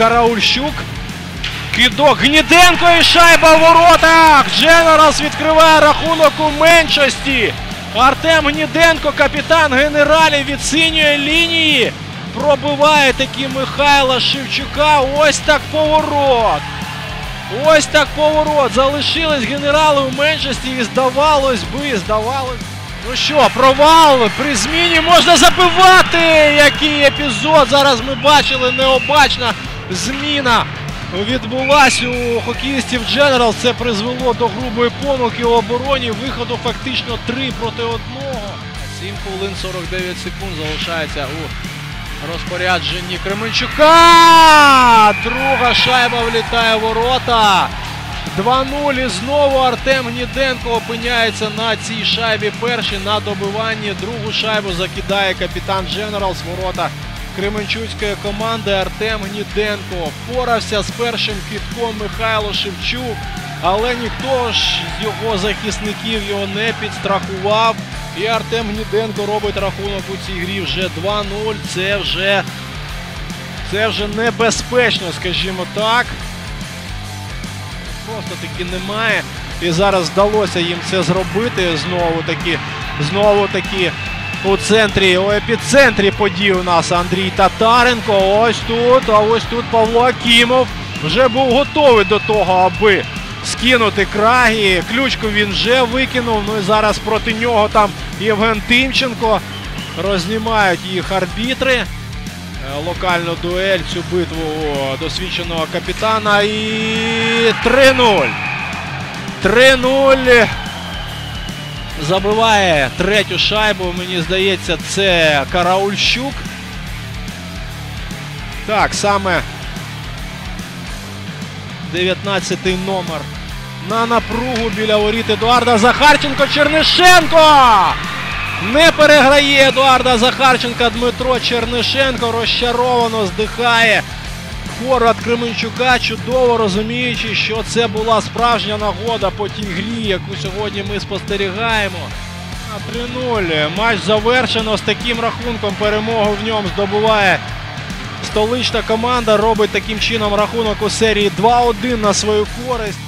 Караульщук. Кидок Гніденко і шайба в воротах. Дженералс відкриває рахунок у меншості. Артем Гніденко, капітан генералів від синьої лінії. Пробиває таки Михайла Шевчука. Ось так поворот. Ось так поворот. Залишились генерали у меншості і здавалось би, здавалось. Ну що, провал при зміні можна забивати. Який епізод зараз ми бачили необачна зміна відбулась у хокеїстів Дженерал. Це призвело до грубої помилки у обороні. Виходу фактично 3 проти 1. 7 хвилин 49 секунд залишається у розпорядженні Кременчука. Друга шайба влітає в ворота. 2-0 і знову Артем Гніденко опиняється на цій шайбі. Перший на добиванні. Другу шайбу закидає капітан Дженерал з ворота Кременчуцької команди Артем Гніденко. Впорався з першим китком Михайло Шевчук, але ніхто ж з його захисників його не підстрахував. І Артем Гніденко робить рахунок у цій грі вже 2-0. Це вже, це вже небезпечно, скажімо так. Просто таки немає. І зараз вдалося їм це зробити. Знову таки, знову таки у центрі, у епіцентрі подій у нас Андрій Татаренко. Ось тут, а ось тут Павло Акімов вже був готовий до того, аби скинути крагі. Ключку він вже викинув. Ну і зараз проти нього там Євген Тимченко. Рознімають їх арбітри. Е, Локальну дуель, цю битву досвідченого капітана. І 3-0. 3-0. Забиває третю шайбу. Мені здається, це Караульщук. Так, саме 19-й номер. На напругу біля воріт Едуарда Захарченко. Чернишенко! Не переграє Едуарда Захарченка Дмитро Чернишенко. Розчаровано здихає. Форвард Кременчука, чудово розуміючи, що це була справжня нагода по тій грі, яку сьогодні ми спостерігаємо. 3-0. Матч завершено з таким рахунком. Перемогу в ньому здобуває столична команда. Робить таким чином рахунок у серії 2-1 на свою користь.